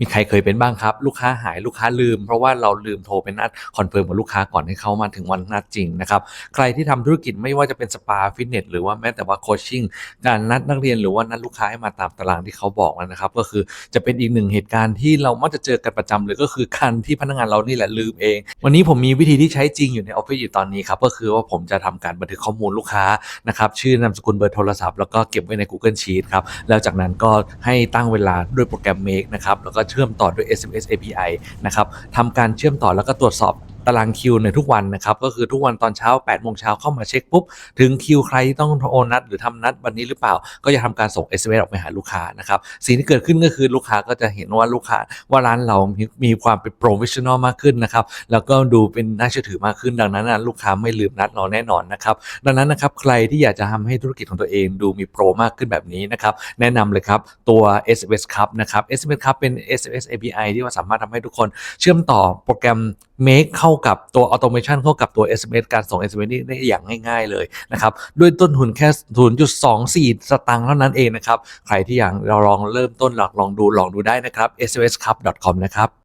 มีใครเคยเป็นบ้างครับ ลูกค้าหายลูกค้าลืม เพราะว่าเราลืมโทรไปนัดคอนเฟิร์มกับลูกค้าก่อนให้เขามาถึงวันนัดจริงนะครับ ใครที่ทำธุรกิจไม่ว่าจะเป็นสปาฟิตเนสหรือว่าแม้แต่ว่าโคชชิ่งการนัดนักเรียนหรือว่านัดลูกค้าให้มาตามตารางที่เขาบอกนะครับ ก็คือจะเป็นอีกหนึ่งเหตุการณ์ที่เรามักจะเจอกันประจำเลยก็คือการที่พนักงานเรานี่แหละลืมเอง วันนี้ผมมีวิธีที่ใช้จริงอยู่ในออฟฟิศอยู่ตอนนี้ครับก็คือว่าผมจะทำการบันทึกข้อมูลลูกค้านะครับชื่อนามสกุลเบอร์โทรศัพท์แล้วก็เก็บไว้ใน Google Sheet ครับแล้วจากนั้นก็ให้ตั้งเวลาด้วยโปรแกรม Make นะครับแล้วก็เชื่อมต่อด้วย SMS API นะครับทำการเชื่อมต่อแล้วก็ตรวจสอบ ตารางคิวในทุกวันนะครับก็คือทุกวันตอนเช้า8โมงเช้าเข้ามาเช็คปุ๊บถึงคิวใครที่ต้องโอนนัด หรือทำนัดวันนี้หรือเปล่า ก็จะทำการส่ง SMS ออกไปหาลูกค้านะครับสิ่งที่เกิดขึ้นก็คือลูกค้าก็จะเห็นว่าลูกค้าว่าร้านเรามีมีความเป็นโปรเฟชชั่นอลมากขึ้นนะครับแล้วก็ดูเป็นน่าเชื่อถือมากขึ้นดังนั้นลูกค้าไม่ลืมนัดเราแน่นอนนะครับดังนั้นนะครับใครที่อยากจะทำให้ธุรกิจของตัวเองดูมีโปรมากขึ้นแบบนี้นะครับแนะนำเลยครับตัว SMS ครับนะครับ SMS ครับเป็น SMS API ที่ว่าสามารถทำให้ทุกคนเชื่อมต่อโปรแกรม Make เข้ากับตัวออโตเมชันเข้ากับตัว SMS การส่ง SMS นี่ได้อย่างง่าย ๆเลยนะครับด้วยต้นทุนแค่ 0.24 สตางค์เท่านั้นเองนะครับ ใครที่อยากเราลองเริ่มต้นหลักลองดูลองดูได้นะครับ smscup.com นะครับ